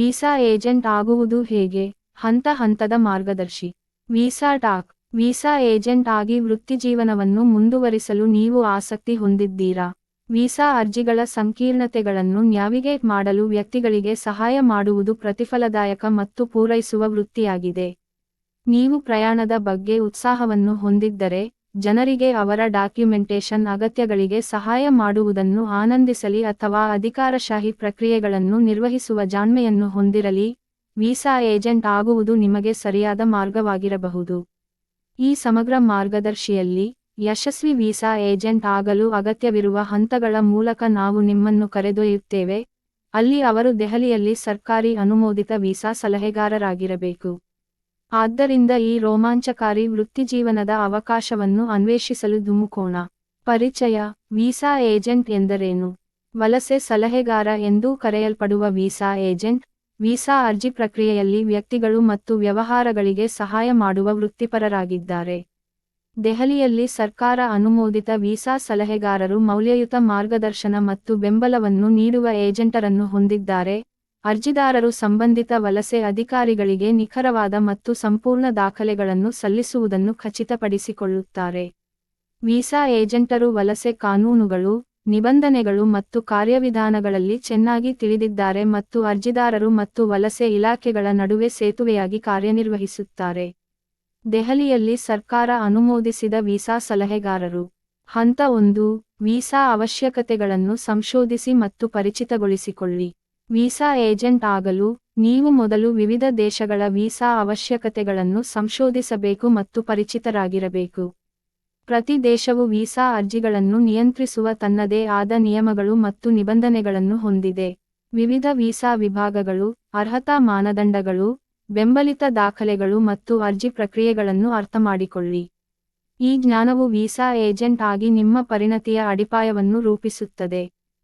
Visa agent ಆಗುವುದು ಹೇಗೆ? ಹಂತ ಹಂತದ ಮಾರ್ಗದರ್ಶಿ. Visa talk. ವೀಸಾ ಏಜೆಂಟ್ ಆಗಿ ವೃತ್ತಿಜೀವನವನ್ನು ಮುಂದುವರಿಸಲು ನೀವು ಆಸಕ್ತಿ ಹೊಂದಿದ್ದೀರಾ? ವೀಸಾ ಅರ್ಜಿಗಳ ಸಂಕೀರ್ಣತೆಗಳನ್ನು ನ್ಯಾವಿಗೇಟ್ ಮಾಡಲು ವ್ಯಕ್ತಿಗಳಿಗೆ ಸಹಾಯ ಮಾಡುವುದು ಪ್ರತಿಫಲದಾಯಕ ಮತ್ತು ಪೂರೈಸುವ ವೃತ್ತಿಯಾಗಿದೆ. ನೀವು ಪ್ರಯಾಣದ ಬಗ್ಗೆ ಉತ್ಸಾಹವನ್ನು ಹೊಂದಿದ್ದರೆ ಜನರಿಗೆ ಅವರ ಡಾಕ್ಯುಮೆಂಟೇಶನ್ ಅಗತ್ಯಗಳಿಗೆ ಸಹಾಯ ಮಾಡುವುದನ್ನು ಆನಂದಿಸಲಿ ಅಥವಾ ಅಧಿಕಾರಶಾಹಿ ಪ್ರಕ್ರಿಯೆಗಳನ್ನು ನಿರ್ವಹಿಸುವ ಜಾಣ್ಮೆಯನ್ನು ಹೊಂದಿರಲಿ, ವೀಸಾ ಏಜೆಂಟ್ ಆಗುವುದು ನಿಮಗೆ ಸರಿಯಾದ ಮಾರ್ಗವಾಗಿರಬಹುದು. ಈ ಸಮಗ್ರ ಮಾರ್ಗದರ್ಶಿಯಲ್ಲಿ ಯಶಸ್ವಿ ವೀಸಾ ಏಜೆಂಟ್ ಆಗಲು ಅಗತ್ಯವಿರುವ ಹಂತಗಳ ಮೂಲಕ ನಾವು ನಿಮ್ಮನ್ನು ಕರೆದೊಯ್ಯುತ್ತೇವೆ. ಅಲ್ಲಿ ಅವರು ದೆಹಲಿಯಲ್ಲಿ ಸರ್ಕಾರಿ ಅನುಮೋದಿತ ವೀಸಾ ಸಲಹೆಗಾರರಾಗಿರಬೇಕು. ಆದ್ದರಿಂದ ಈ ರೋಮಾಂಚಕಾರಿ ವೃತ್ತಿಜೀವನದ ಅವಕಾಶವನ್ನು ಅನ್ವೇಷಿಸಲು ಧುಮುಕೋಣ. ಪರಿಚಯ, ವೀಸಾ ಏಜೆಂಟ್ ಎಂದರೇನು? ವಲಸೆ ಸಲಹೆಗಾರ ಎಂದೂ ಕರೆಯಲ್ಪಡುವ ವೀಸಾ ಏಜೆಂಟ್, ವೀಸಾ ಅರ್ಜಿ ಪ್ರಕ್ರಿಯೆಯಲ್ಲಿ ವ್ಯಕ್ತಿಗಳು ಮತ್ತು ವ್ಯವಹಾರಗಳಿಗೆ ಸಹಾಯ ಮಾಡುವ ವೃತ್ತಿಪರರಾಗಿದ್ದಾರೆ. ದೆಹಲಿಯಲ್ಲಿ ಸರ್ಕಾರ ಅನುಮೋದಿತ ವೀಸಾ ಸಲಹೆಗಾರರು ಮೌಲ್ಯಯುತ ಮಾರ್ಗದರ್ಶನ ಮತ್ತು ಬೆಂಬಲವನ್ನು ನೀಡುವ ಏಜೆಂಟರನ್ನು ಹೊಂದಿದ್ದಾರೆ. ಅರ್ಜಿದಾರರು ಸಂಬಂಧಿತ ವಲಸೆ ಅಧಿಕಾರಿಗಳಿಗೆ ನಿಖರವಾದ ಮತ್ತು ಸಂಪೂರ್ಣ ದಾಖಲೆಗಳನ್ನು ಸಲ್ಲಿಸುವುದನ್ನು ಖಚಿತಪಡಿಸಿಕೊಳ್ಳುತ್ತಾರೆ. ವೀಸಾ ಏಜೆಂಟರು ವಲಸೆ ಕಾನೂನುಗಳು, ನಿಬಂಧನೆಗಳು ಮತ್ತು ಕಾರ್ಯವಿಧಾನಗಳಲ್ಲಿ ಚೆನ್ನಾಗಿ ತಿಳಿದಿದ್ದಾರೆ ಮತ್ತು ಅರ್ಜಿದಾರರು ಮತ್ತು ವಲಸೆ ಇಲಾಖೆಗಳ ನಡುವೆ ಸೇತುವೆಯಾಗಿ ಕಾರ್ಯನಿರ್ವಹಿಸುತ್ತಾರೆ. ದೆಹಲಿಯಲ್ಲಿ ಸರ್ಕಾರ ಅನುಮೋದಿಸಿದ ವೀಸಾ ಸಲಹೆಗಾರರು. ಹಂತ ಒಂದು, ವೀಸಾ ಅವಶ್ಯಕತೆಗಳನ್ನು ಸಂಶೋಧಿಸಿ ಮತ್ತು ಪರಿಚಿತಗೊಳಿಸಿಕೊಳ್ಳಿ. ವೀಸಾ ಏಜೆಂಟ್ ಆಗಲು ನೀವು ಮೊದಲು ವಿವಿಧ ದೇಶಗಳ ವೀಸಾ ಅವಶ್ಯಕತೆಗಳನ್ನು ಸಂಶೋಧಿಸಬೇಕು ಮತ್ತು ಪರಿಚಿತರಾಗಿರಬೇಕು. ಪ್ರತಿ ದೇಶವು ವೀಸಾ ಅರ್ಜಿಗಳನ್ನು ನಿಯಂತ್ರಿಸುವ ತನ್ನದೇ ಆದ ನಿಯಮಗಳು ಮತ್ತು ನಿಬಂಧನೆಗಳನ್ನು ಹೊಂದಿದೆ. ವಿವಿಧ ವೀಸಾ ವಿಭಾಗಗಳು, ಅರ್ಹತಾ ಮಾನದಂಡಗಳು, ಬೆಂಬಲಿತ ದಾಖಲೆಗಳು ಮತ್ತು ಅರ್ಜಿ ಪ್ರಕ್ರಿಯೆಗಳನ್ನು ಅರ್ಥಮಾಡಿಕೊಳ್ಳಿ. ಈ ಜ್ಞಾನವು ವೀಸಾ ಏಜೆಂಟ್ ಆಗಿ ನಿಮ್ಮ ಪರಿಣತಿಯ ಅಡಿಪಾಯವನ್ನು ರೂಪಿಸುತ್ತದೆ.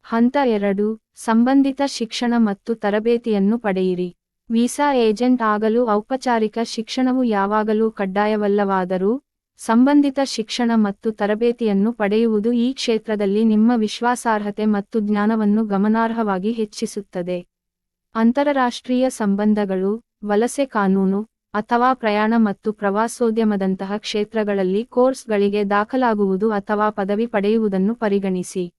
ಹಂತ ಎರಡು, ಸಂಬಂಧಿತ ಶಿಕ್ಷಣ ಮತ್ತು ತರಬೇತಿಯನ್ನು ಪಡೆಯಿರಿ. ವೀಸಾ ಏಜೆಂಟ್ ಆಗಲು ಔಪಚಾರಿಕ ಶಿಕ್ಷಣವು ಯಾವಾಗಲೂ ಕಡ್ಡಾಯವಲ್ಲವಾದರೂ, ಸಂಬಂಧಿತ ಶಿಕ್ಷಣ ಮತ್ತು ತರಬೇತಿಯನ್ನು ಪಡೆಯುವುದು ಈ ಕ್ಷೇತ್ರದಲ್ಲಿ ನಿಮ್ಮ ವಿಶ್ವಾಸಾರ್ಹತೆ ಮತ್ತು ಜ್ಞಾನವನ್ನು ಗಮನಾರ್ಹವಾಗಿ ಹೆಚ್ಚಿಸುತ್ತದೆ. ಅಂತರರಾಷ್ಟ್ರೀಯ ಸಂಬಂಧಗಳು, ವಲಸೆ ಕಾನೂನು, ಅಥವಾ ಪ್ರಯಾಣ ಮತ್ತು ಪ್ರವಾಸೋದ್ಯಮದಂತಹ ಕ್ಷೇತ್ರಗಳಲ್ಲಿ ಕೋರ್ಸ್ಗಳಿಗೆ ದಾಖಲಾಗುವುದು ಅಥವಾ ಪದವಿ ಪಡೆಯುವುದನ್ನು ಪರಿಗಣಿಸಿ.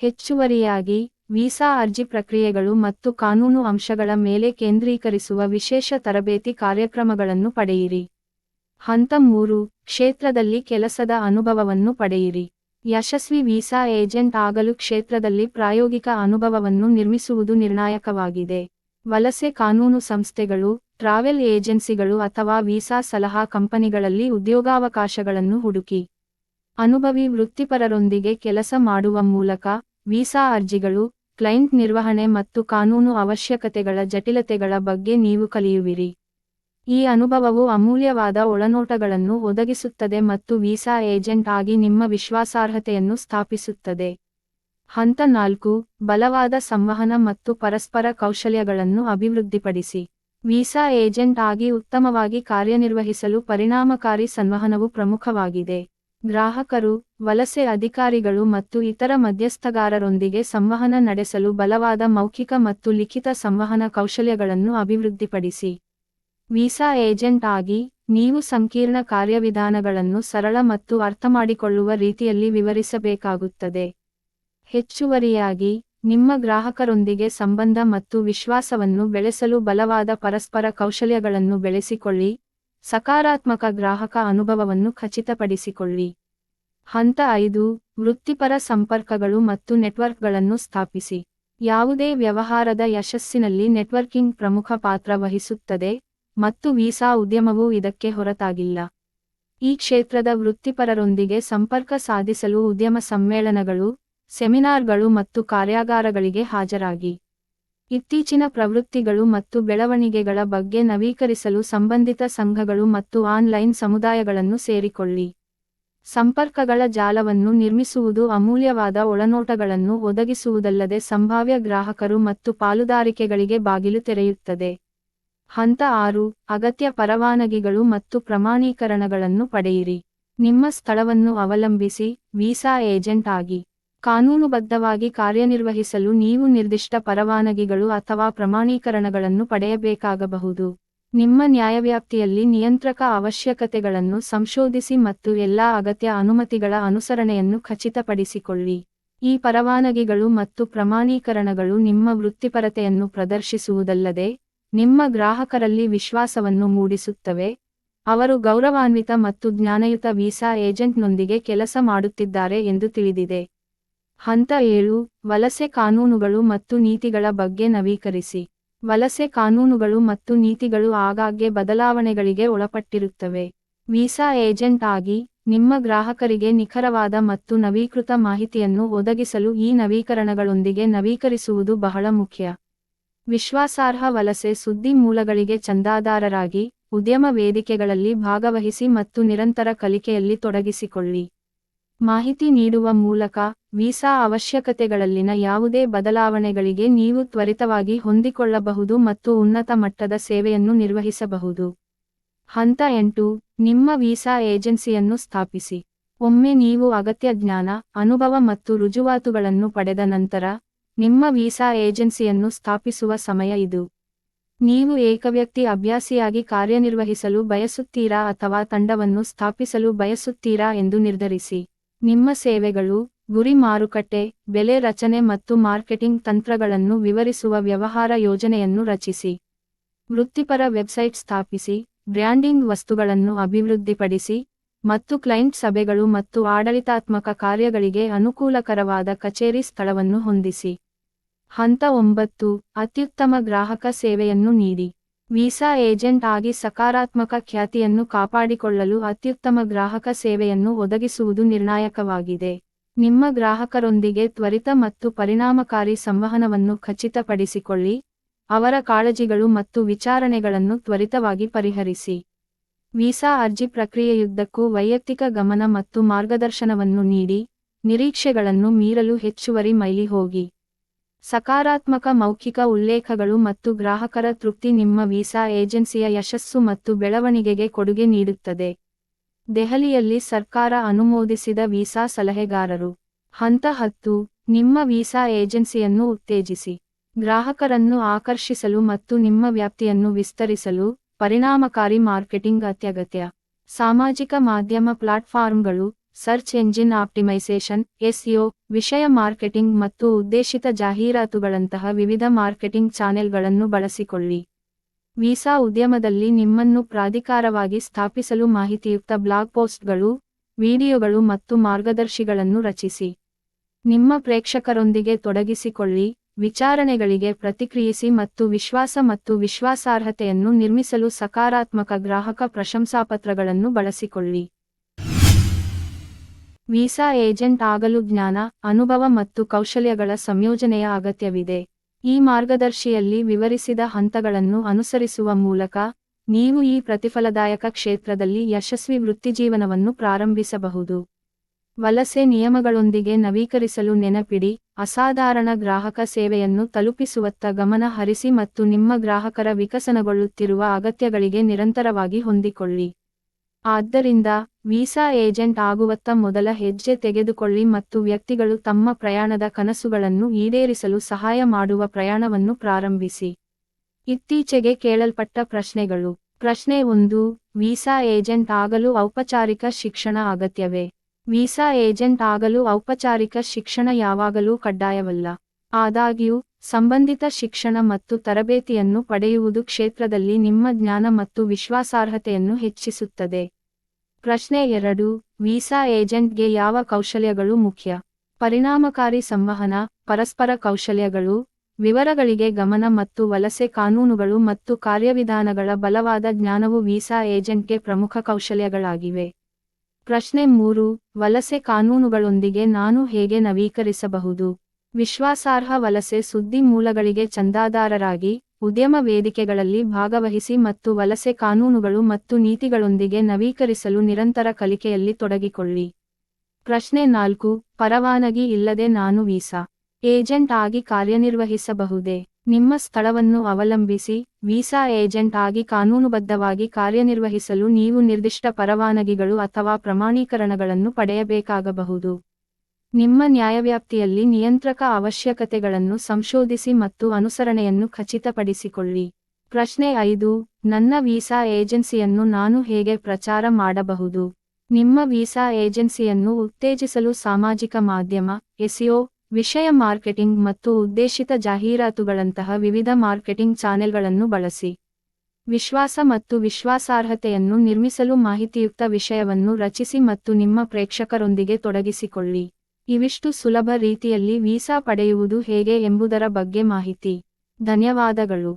ಹೆಚ್ಚುವರಿಯಾಗಿ ವೀಸಾ ಅರ್ಜಿ ಪ್ರಕ್ರಿಯೆಗಳು ಮತ್ತು ಕಾನೂನು ಅಂಶಗಳ ಮೇಲೆ ಕೇಂದ್ರೀಕರಿಸುವ ವಿಶೇಷ ತರಬೇತಿ ಕಾರ್ಯಕ್ರಮಗಳನ್ನು ಪಡೆಯಿರಿ. ಹಂತ ಮೂರು, ಕ್ಷೇತ್ರದಲ್ಲಿ ಕೆಲಸದ ಅನುಭವವನ್ನು ಪಡೆಯಿರಿ. ಯಶಸ್ವಿ ವೀಸಾ ಏಜೆಂಟ್ ಆಗಲು ಕ್ಷೇತ್ರದಲ್ಲಿ ಪ್ರಾಯೋಗಿಕ ಅನುಭವವನ್ನು ನಿರ್ಮಿಸುವುದು ನಿರ್ಣಾಯಕವಾಗಿದೆ. ವಲಸೆ ಕಾನೂನು ಸಂಸ್ಥೆಗಳು, ಟ್ರಾವೆಲ್ ಏಜೆನ್ಸಿಗಳು ಅಥವಾ ವೀಸಾ ಸಲಹಾ ಕಂಪನಿಗಳಲ್ಲಿ ಉದ್ಯೋಗಾವಕಾಶಗಳನ್ನು ಹುಡುಕಿ. ಅನುಭವಿ ವೃತ್ತಿಪರರೊಂದಿಗೆ ಕೆಲಸ ಮಾಡುವ ಮೂಲಕ ವೀಸಾ ಅರ್ಜಿಗಳು, ಕ್ಲೈಂಟ್ ನಿರ್ವಹಣೆ ಮತ್ತು ಕಾನೂನು ಅವಶ್ಯಕತೆಗಳ ಜಟಿಲತೆಗಳ ಬಗ್ಗೆ ನೀವು ಕಲಿಯುವಿರಿ. ಈ ಅನುಭವವು ಅಮೂಲ್ಯವಾದ ಒಳನೋಟಗಳನ್ನು ಒದಗಿಸುತ್ತದೆ ಮತ್ತು ವೀಸಾ ಏಜೆಂಟ್ ಆಗಿ ನಿಮ್ಮ ವಿಶ್ವಾಸಾರ್ಹತೆಯನ್ನು ಸ್ಥಾಪಿಸುತ್ತದೆ. ಹಂತ ನಾಲ್ಕು, ಬಲವಾದ ಸಂವಹನ ಮತ್ತು ಪರಸ್ಪರ ಕೌಶಲ್ಯಗಳನ್ನು ಅಭಿವೃದ್ಧಿಪಡಿಸಿ. ವೀಸಾ ಏಜೆಂಟ್ ಆಗಿ ಉತ್ತಮವಾಗಿ ಕಾರ್ಯನಿರ್ವಹಿಸಲು ಪರಿಣಾಮಕಾರಿ ಸಂವಹನವು ಪ್ರಮುಖವಾಗಿದೆ. ಗ್ರಾಹಕರು, ವಲಸೆ ಅಧಿಕಾರಿಗಳು ಮತ್ತು ಇತರ ಮಧ್ಯಸ್ಥಗಾರರೊಂದಿಗೆ ಸಂವಹನ ನಡೆಸಲು ಬಲವಾದ ಮೌಖಿಕ ಮತ್ತು ಲಿಖಿತ ಸಂವಹನ ಕೌಶಲ್ಯಗಳನ್ನು ಅಭಿವೃದ್ಧಿಪಡಿಸಿ. ವೀಸಾ ಏಜೆಂಟ್ ಆಗಿ, ನೀವು ಸಂಕೀರ್ಣ ಕಾರ್ಯವಿಧಾನಗಳನ್ನು ಸರಳ ಮತ್ತು ಅರ್ಥಮಾಡಿಕೊಳ್ಳುವ ರೀತಿಯಲ್ಲಿ ವಿವರಿಸಬೇಕಾಗುತ್ತದೆ. ಹೆಚ್ಚುವರಿಯಾಗಿ, ನಿಮ್ಮ ಗ್ರಾಹಕರೊಂದಿಗೆ ಸಂಬಂಧ ಮತ್ತು ವಿಶ್ವಾಸವನ್ನು ಬೆಳೆಸಲು ಬಲವಾದ ಪರಸ್ಪರ ಕೌಶಲ್ಯಗಳನ್ನು ಬೆಳೆಸಿಕೊಳ್ಳಿ ಸಕಾರಾತ್ಮಕ ಗ್ರಾಹಕ ಅನುಭವವನ್ನು ಖಚಿತಪಡಿಸಿಕೊಳ್ಳಿ. ಹಂತ ಐದು, ವೃತ್ತಿಪರ ಸಂಪರ್ಕಗಳು ಮತ್ತು ನೆಟ್ವರ್ಕ್ಗಳನ್ನು ಸ್ಥಾಪಿಸಿ. ಯಾವುದೇ ವ್ಯವಹಾರದ ಯಶಸ್ಸಿನಲ್ಲಿ ನೆಟ್ವರ್ಕಿಂಗ್ ಪ್ರಮುಖ ಪಾತ್ರ ವಹಿಸುತ್ತದೆ ಮತ್ತು ವೀಸಾ ಉದ್ಯಮವೂ ಇದಕ್ಕೆ ಹೊರತಾಗಿಲ್ಲ. ಈ ಕ್ಷೇತ್ರದ ವೃತ್ತಿಪರರೊಂದಿಗೆ ಸಂಪರ್ಕ ಸಾಧಿಸಲು ಉದ್ಯಮ ಸಮ್ಮೇಳನಗಳು, ಸೆಮಿನಾರ್ಗಳು ಮತ್ತು ಕಾರ್ಯಾಗಾರಗಳಿಗೆ ಹಾಜರಾಗಿ. ಇತ್ತೀಚಿನ ಪ್ರವೃತ್ತಿಗಳು ಮತ್ತು ಬೆಳವಣಿಗೆಗಳ ಬಗ್ಗೆ ನವೀಕರಿಸಲು ಸಂಬಂಧಿತ ಸಂಘಗಳು ಮತ್ತು ಆನ್ಲೈನ್ ಸಮುದಾಯಗಳನ್ನು ಸೇರಿಕೊಳ್ಳಿ. ಸಂಪರ್ಕಗಳ ಜಾಲವನ್ನು ನಿರ್ಮಿಸುವುದು ಅಮೂಲ್ಯವಾದ ಒಳನೋಟಗಳನ್ನು ಒದಗಿಸುವುದಲ್ಲದೆ ಸಂಭಾವ್ಯ ಗ್ರಾಹಕರು ಮತ್ತು ಪಾಲುದಾರಿಕೆಗಳಿಗೆ ಬಾಗಿಲು ತೆರೆಯುತ್ತದೆ. ಹಂತ ಆರು, ಅಗತ್ಯ ಪರವಾನಗಿಗಳು ಮತ್ತು ಪ್ರಮಾಣೀಕರಣಗಳನ್ನು ಪಡೆಯಿರಿ. ನಿಮ್ಮ ಸ್ಥಳವನ್ನು ಅವಲಂಬಿಸಿ, ವೀಸಾ ಏಜೆಂಟ್ ಆಗಿ. ಕಾನೂನುಬದ್ಧವಾಗಿ ಕಾರ್ಯನಿರ್ವಹಿಸಲು ನೀವು ನಿರ್ದಿಷ್ಟ ಪರವಾನಗಿಗಳು ಅಥವಾ ಪ್ರಮಾಣೀಕರಣಗಳನ್ನು ಪಡೆಯಬೇಕಾಗಬಹುದು. ನಿಮ್ಮ ನ್ಯಾಯವ್ಯಾಪ್ತಿಯಲ್ಲಿ ನಿಯಂತ್ರಕ ಅವಶ್ಯಕತೆಗಳನ್ನು ಸಂಶೋಧಿಸಿ ಮತ್ತು ಎಲ್ಲಾ ಅಗತ್ಯ ಅನುಮತಿಗಳ ಅನುಸರಣೆಯನ್ನು ಖಚಿತಪಡಿಸಿಕೊಳ್ಳಿ. ಈ ಪರವಾನಗಿಗಳು ಮತ್ತು ಪ್ರಮಾಣೀಕರಣಗಳು ನಿಮ್ಮ ವೃತ್ತಿಪರತೆಯನ್ನು ಪ್ರದರ್ಶಿಸುವುದಲ್ಲದೆ, ನಿಮ್ಮ ಗ್ರಾಹಕರಲ್ಲಿ ವಿಶ್ವಾಸವನ್ನು ಮೂಡಿಸುತ್ತವೆ. ಅವರು ಗೌರವಾನ್ವಿತ ಮತ್ತು ಜ್ಞಾನಯುತ ವೀಸಾ ಏಜೆಂಟ್ನೊಂದಿಗೆ ಕೆಲಸ ಮಾಡುತ್ತಿದ್ದಾರೆ ಎಂದು ತಿಳಿದಿದೆ. ಹಂತ ಏಳು, ವಲಸೆ ಕಾನೂನುಗಳು ಮತ್ತು ನೀತಿಗಳ ಬಗ್ಗೆ ನವೀಕರಿಸಿ. ವಲಸೆ ಕಾನೂನುಗಳು ಮತ್ತು ನೀತಿಗಳು ಆಗಾಗ್ಗೆ ಬದಲಾವಣೆಗಳಿಗೆ ಒಳಪಟ್ಟಿರುತ್ತವೆ. ವೀಸಾ ಏಜೆಂಟ್ ಆಗಿ ನಿಮ್ಮ ಗ್ರಾಹಕರಿಗೆ ನಿಖರವಾದ ಮತ್ತು ನವೀಕೃತ ಮಾಹಿತಿಯನ್ನು ಒದಗಿಸಲು ಈ ನವೀಕರಣಗಳೊಂದಿಗೆ ನವೀಕರಿಸುವುದು ಬಹಳ ಮುಖ್ಯ. ವಿಶ್ವಾಸಾರ್ಹ ವಲಸೆ ಸುದ್ದಿ ಮೂಲಗಳಿಗೆ ಚಂದಾದಾರರಾಗಿ, ಉದ್ಯಮ ವೇದಿಕೆಗಳಲ್ಲಿ ಭಾಗವಹಿಸಿ ಮತ್ತು ನಿರಂತರ ಕಲಿಕೆಯಲ್ಲಿ ತೊಡಗಿಸಿಕೊಳ್ಳಿ. ಮಾಹಿತಿ ನೀಡುವ ಮೂಲಕ ವೀಸಾ ಅವಶ್ಯಕತೆಗಳಲ್ಲಿನ ಯಾವುದೇ ಬದಲಾವಣೆಗಳಿಗೆ ನೀವು ತ್ವರಿತವಾಗಿ ಹೊಂದಿಕೊಳ್ಳಬಹುದು ಮತ್ತು ಉನ್ನತ ಮಟ್ಟದ ಸೇವೆಯನ್ನು ನಿರ್ವಹಿಸಬಹುದು. ಹಂತ ಎಂಟು, ನಿಮ್ಮ ವೀಸಾ ಏಜೆನ್ಸಿಯನ್ನು ಸ್ಥಾಪಿಸಿ. ಒಮ್ಮೆ ನೀವು ಅಗತ್ಯ ಜ್ಞಾನ, ಅನುಭವ ಮತ್ತು ರುಜುವಾತುಗಳನ್ನು ಪಡೆದ ನಂತರ, ನಿಮ್ಮ ವೀಸಾ ಏಜೆನ್ಸಿಯನ್ನು ಸ್ಥಾಪಿಸುವ ಸಮಯ ಇದು. ನೀವು ಏಕವ್ಯಕ್ತಿ ಅಭ್ಯಾಸಿಯಾಗಿ ಕಾರ್ಯನಿರ್ವಹಿಸಲು ಬಯಸುತ್ತೀರಾ ಅಥವಾ ತಂಡವನ್ನು ಸ್ಥಾಪಿಸಲು ಬಯಸುತ್ತೀರಾ ಎಂದು ನಿರ್ಧರಿಸಿ. ನಿಮ್ಮ ಸೇವೆಗಳು, ಗುರಿ ಮಾರುಕಟ್ಟೆ, ಬೆಲೆ ರಚನೆ ಮತ್ತು ಮಾರ್ಕೆಟಿಂಗ್ ತಂತ್ರಗಳನ್ನು ವಿವರಿಸುವ ವ್ಯವಹಾರ ಯೋಜನೆಯನ್ನು ರಚಿಸಿ. ವೃತ್ತಿಪರ ವೆಬ್ಸೈಟ್ ಸ್ಥಾಪಿಸಿ, ಬ್ರ್ಯಾಂಡಿಂಗ್ ವಸ್ತುಗಳನ್ನು ಅಭಿವೃದ್ಧಿಪಡಿಸಿ ಮತ್ತು ಕ್ಲೈಂಟ್ ಸಭೆಗಳು ಮತ್ತು ಆಡಳಿತಾತ್ಮಕ ಕಾರ್ಯಗಳಿಗೆ ಅನುಕೂಲಕರವಾದ ಕಚೇರಿ ಸ್ಥಳವನ್ನು ಹೊಂದಿಸಿ. ಹಂತ ಒಂಬತ್ತು, ಅತ್ಯುತ್ತಮ ಗ್ರಾಹಕ ಸೇವೆಯನ್ನು ನೀಡಿ. ವೀಸಾ ಏಜೆಂಟ್ ಆಗಿ ಸಕಾರಾತ್ಮಕ ಖ್ಯಾತಿಯನ್ನು ಕಾಪಾಡಿಕೊಳ್ಳಲು ಅತ್ಯುತ್ತಮ ಗ್ರಾಹಕ ಸೇವೆಯನ್ನು ಒದಗಿಸುವುದು ನಿರ್ಣಾಯಕವಾಗಿದೆ. ನಿಮ್ಮ ಗ್ರಾಹಕರೊಂದಿಗೆ ತ್ವರಿತ ಮತ್ತು ಪರಿಣಾಮಕಾರಿ ಸಂವಹನವನ್ನು ಖಚಿತಪಡಿಸಿಕೊಳ್ಳಿ. ಅವರ ಕಾಳಜಿಗಳು ಮತ್ತು ವಿಚಾರಣೆಗಳನ್ನು ತ್ವರಿತವಾಗಿ ಪರಿಹರಿಸಿ. ವೀಸಾ ಅರ್ಜಿ ಪ್ರಕ್ರಿಯೆಯುದ್ದಕ್ಕೂ ವೈಯಕ್ತಿಕ ಗಮನ ಮತ್ತು ಮಾರ್ಗದರ್ಶನವನ್ನು ನೀಡಿ. ನಿರೀಕ್ಷೆಗಳನ್ನು ಮೀರಲು ಹೆಚ್ಚುವರಿ ಮೈಲಿ ಹೋಗಿ. ಸಕಾರಾತ್ಮಕ ಮೌಖಿಕ ಉಲ್ಲೇಖಗಳು ಮತ್ತು ಗ್ರಾಹಕರ ತೃಪ್ತಿ ನಿಮ್ಮ ವೀಸಾ ಏಜೆನ್ಸಿಯ ಯಶಸ್ಸು ಮತ್ತು ಬೆಳವಣಿಗೆಗೆ ಕೊಡುಗೆ ನೀಡುತ್ತದೆ. ದೆಹಲಿಯಲ್ಲಿ ಸರ್ಕಾರ ಅನುಮೋದಿಸಿದ ವೀಸಾ ಸಲಹೆಗಾರರು. ಹಂತ ಹತ್ತು, ನಿಮ್ಮ ವೀಸಾ ಏಜೆನ್ಸಿಯನ್ನು ಉತ್ತೇಜಿಸಿ. ಗ್ರಾಹಕರನ್ನು ಆಕರ್ಷಿಸಲು ಮತ್ತು ನಿಮ್ಮ ವ್ಯಾಪ್ತಿಯನ್ನು ವಿಸ್ತರಿಸಲು ಪರಿಣಾಮಕಾರಿ ಮಾರ್ಕೆಟಿಂಗ್ ಅತ್ಯಗತ್ಯ. ಸಾಮಾಜಿಕ ಮಾಧ್ಯಮ ಪ್ಲಾಟ್ಫಾರ್ಮ್ಗಳು ಸರ್ಚ್ ಎಂಜಿನ್ ಆಪ್ಟಿಮೈಸೇಷನ್ ಎಸ್ಇಒ ವಿಷಯ ಮಾರ್ಕೆಟಿಂಗ್ ಮತ್ತು ಉದ್ದೇಶಿತ ಜಾಹೀರಾತುಗಳಂತಹ ವಿವಿಧ ಮಾರ್ಕೆಟಿಂಗ್ ಚಾನೆಲ್ಗಳನ್ನು ಬಳಸಿಕೊಳ್ಳಿ. ವೀಸಾ ಉದ್ಯಮದಲ್ಲಿ ನಿಮ್ಮನ್ನು ಪ್ರಾಧಿಕಾರವಾಗಿ ಸ್ಥಾಪಿಸಲು ಮಾಹಿತಿಯುಕ್ತ ಬ್ಲಾಗ್ ಪೋಸ್ಟ್ಗಳು, ವಿಡಿಯೋಗಳು ಮತ್ತು ಮಾರ್ಗದರ್ಶಿಗಳನ್ನು ರಚಿಸಿ. ನಿಮ್ಮ ಪ್ರೇಕ್ಷಕರೊಂದಿಗೆ ತೊಡಗಿಸಿಕೊಳ್ಳಿ, ವಿಚಾರಣೆಗಳಿಗೆ ಪ್ರತಿಕ್ರಿಯಿಸಿ ಮತ್ತು ವಿಶ್ವಾಸ ಮತ್ತು ವಿಶ್ವಾಸಾರ್ಹತೆಯನ್ನು ನಿರ್ಮಿಸಲು ಸಕಾರಾತ್ಮಕ ಗ್ರಾಹಕ ಪ್ರಶಂಸಾಪತ್ರಗಳನ್ನು ಬಳಸಿಕೊಳ್ಳಿ. ವೀಸಾ ಏಜೆಂಟ್ ಆಗಲು ಜ್ಞಾನ, ಅನುಭವ ಮತ್ತು ಕೌಶಲ್ಯಗಳ ಸಂಯೋಜನೆಯ ಅಗತ್ಯವಿದೆ. ಈ ಮಾರ್ಗದರ್ಶಿಯಲ್ಲಿ ವಿವರಿಸಿದ ಹಂತಗಳನ್ನು ಅನುಸರಿಸುವ ಮೂಲಕ ನೀವು ಈ ಪ್ರತಿಫಲದಾಯಕ ಕ್ಷೇತ್ರದಲ್ಲಿ ಯಶಸ್ವಿ ವೃತ್ತಿಜೀವನವನ್ನು ಪ್ರಾರಂಭಿಸಬಹುದು. ವಲಸೆ ನಿಯಮಗಳೊಂದಿಗೆ ನವೀಕರಿಸಲು ನೆನಪಿಡಿ, ಅಸಾಧಾರಣ ಗ್ರಾಹಕ ಸೇವೆಯನ್ನು ತಲುಪಿಸುವತ್ತ ಗಮನ ಹರಿಸಿ ಮತ್ತು ನಿಮ್ಮ ಗ್ರಾಹಕರ ವಿಕಸನಗೊಳ್ಳುತ್ತಿರುವ ಅಗತ್ಯಗಳಿಗೆ ನಿರಂತರವಾಗಿ ಹೊಂದಿಕೊಳ್ಳಿ. ಆದ್ದರಿಂದ ವೀಸಾ ಏಜೆಂಟ್ ಆಗುವತ್ತ ಮೊದಲ ಹೆಜ್ಜೆ ತೆಗೆದುಕೊಳ್ಳಿ ಮತ್ತು ವ್ಯಕ್ತಿಗಳು ತಮ್ಮ ಪ್ರಯಾಣದ ಕನಸುಗಳನ್ನು ಈಡೇರಿಸಲು ಸಹಾಯ ಮಾಡುವ ಪ್ರಯಾಣವನ್ನು ಪ್ರಾರಂಭಿಸಿ. ಇತ್ತೀಚೆಗೆ ಕೇಳಲ್ಪಟ್ಟ ಪ್ರಶ್ನೆಗಳು. ಪ್ರಶ್ನೆ ಒಂದು, ವೀಸಾ ಏಜೆಂಟ್ ಆಗಲು ಔಪಚಾರಿಕ ಶಿಕ್ಷಣ ಅಗತ್ಯವೇ? ವೀಸಾ ಏಜೆಂಟ್ ಆಗಲು ಔಪಚಾರಿಕ ಶಿಕ್ಷಣ ಯಾವಾಗಲೂ ಕಡ್ಡಾಯವಲ್ಲ. ಆದಾಗ್ಯೂ, ಸಂಬಂಧಿತ ಶಿಕ್ಷಣ ಮತ್ತು ತರಬೇತಿಯನ್ನು ಪಡೆಯುವುದು ಕ್ಷೇತ್ರದಲ್ಲಿ ನಿಮ್ಮ ಜ್ಞಾನ ಮತ್ತು ವಿಶ್ವಾಸಾರ್ಹತೆಯನ್ನು ಹೆಚ್ಚಿಸುತ್ತದೆ. ಪ್ರಶ್ನೆ ಎರಡು, ವೀಸಾ ಏಜೆಂಟ್ಗೆ ಯಾವ ಕೌಶಲ್ಯಗಳು ಮುಖ್ಯ? ಪರಿಣಾಮಕಾರಿ ಸಂವಹನ, ಪರಸ್ಪರ ಕೌಶಲ್ಯಗಳು, ವಿವರಗಳಿಗೆ ಗಮನ ಮತ್ತು ವಲಸೆ ಕಾನೂನುಗಳು ಮತ್ತು ಕಾರ್ಯವಿಧಾನಗಳ ಬಲವಾದ ಜ್ಞಾನವು ವೀಸಾ ಏಜೆಂಟ್ಗೆ ಪ್ರಮುಖ ಕೌಶಲ್ಯಗಳಾಗಿವೆ. ಪ್ರಶ್ನೆ ಮೂರು, ವಲಸೆ ಕಾನೂನುಗಳೊಂದಿಗೆ ನಾನು ಹೇಗೆ ನವೀಕರಿಸಬಹುದು? ವಿಶ್ವಾಸಾರ್ಹ ವಲಸೆ ಸುದ್ದಿ ಮೂಲಗಳಿಗೆ ಚಂದಾದಾರರಾಗಿ ಉದ್ಯಮ ವೇದಿಕೆಗಳಲ್ಲಿ ಭಾಗವಹಿಸಿ ಮತ್ತು ವಲಸೆ ಕಾನೂನುಗಳು ಮತ್ತು ನೀತಿಗಳೊಂದಿಗೆ ನವೀಕರಿಸಲು ನಿರಂತರ ಕಲಿಕೆಯಲ್ಲಿ ತೊಡಗಿಕೊಳ್ಳಿ. ಪ್ರಶ್ನೆ ನಾಲ್ಕು, ಪರವಾನಗಿ ಇಲ್ಲದೆ ನಾನು ವೀಸಾ ಏಜೆಂಟ್ ಆಗಿ ಕಾರ್ಯನಿರ್ವಹಿಸಬಹುದೇ? ನಿಮ್ಮ ಸ್ಥಳವನ್ನು ಅವಲಂಬಿಸಿ, ವೀಸಾ ಏಜೆಂಟ್ ಆಗಿ ಕಾನೂನುಬದ್ಧವಾಗಿ ಕಾರ್ಯನಿರ್ವಹಿಸಲು ನೀವು ನಿರ್ದಿಷ್ಟ ಪರವಾನಗಿಗಳು ಅಥವಾ ಪ್ರಮಾಣೀಕರಣಗಳನ್ನು ಪಡೆಯಬೇಕಾಗಬಹುದು. ನಿಮ್ಮ ನ್ಯಾಯವ್ಯಾಪ್ತಿಯಲ್ಲಿ ನಿಯಂತ್ರಕ ಅವಶ್ಯಕತೆಗಳನ್ನು ಸಂಶೋಧಿಸಿ ಮತ್ತು ಅನುಸರಣೆಯನ್ನು ಖಚಿತಪಡಿಸಿಕೊಳ್ಳಿ. ಪ್ರಶ್ನೆ ಐದು, ನನ್ನ ವೀಸಾ ಏಜೆನ್ಸಿಯನ್ನು ನಾನು ಹೇಗೆ ಪ್ರಚಾರ ಮಾಡಬಹುದು? ನಿಮ್ಮ ವೀಸಾ ಏಜೆನ್ಸಿಯನ್ನು ಉತ್ತೇಜಿಸಲು ಸಾಮಾಜಿಕ ಮಾಧ್ಯಮ ಎಸಿಒ ವಿಷಯ ಮಾರ್ಕೆಟಿಂಗ್ ಮತ್ತು ಉದ್ದೇಶಿತ ಜಾಹೀರಾತುಗಳಂತಹ ವಿವಿಧ ಮಾರ್ಕೆಟಿಂಗ್ ಚಾನೆಲ್ಗಳನ್ನು ಬಳಸಿ. ವಿಶ್ವಾಸ ಮತ್ತು ವಿಶ್ವಾಸಾರ್ಹತೆಯನ್ನು ನಿರ್ಮಿಸಲು ಮಾಹಿತಿಯುಕ್ತ ವಿಷಯವನ್ನು ರಚಿಸಿ ಮತ್ತು ನಿಮ್ಮ ಪ್ರೇಕ್ಷಕರೊಂದಿಗೆ ತೊಡಗಿಸಿಕೊಳ್ಳಿ. ಇವಿಷ್ಟು ಸುಲಭ ರೀತಿಯಲ್ಲಿ ವೀಸಾ ಪಡೆಯುವುದು ಹೇಗೆ ಎಂಬುದರ ಬಗ್ಗೆ ಮಾಹಿತಿ. ಧನ್ಯವಾದಗಳು.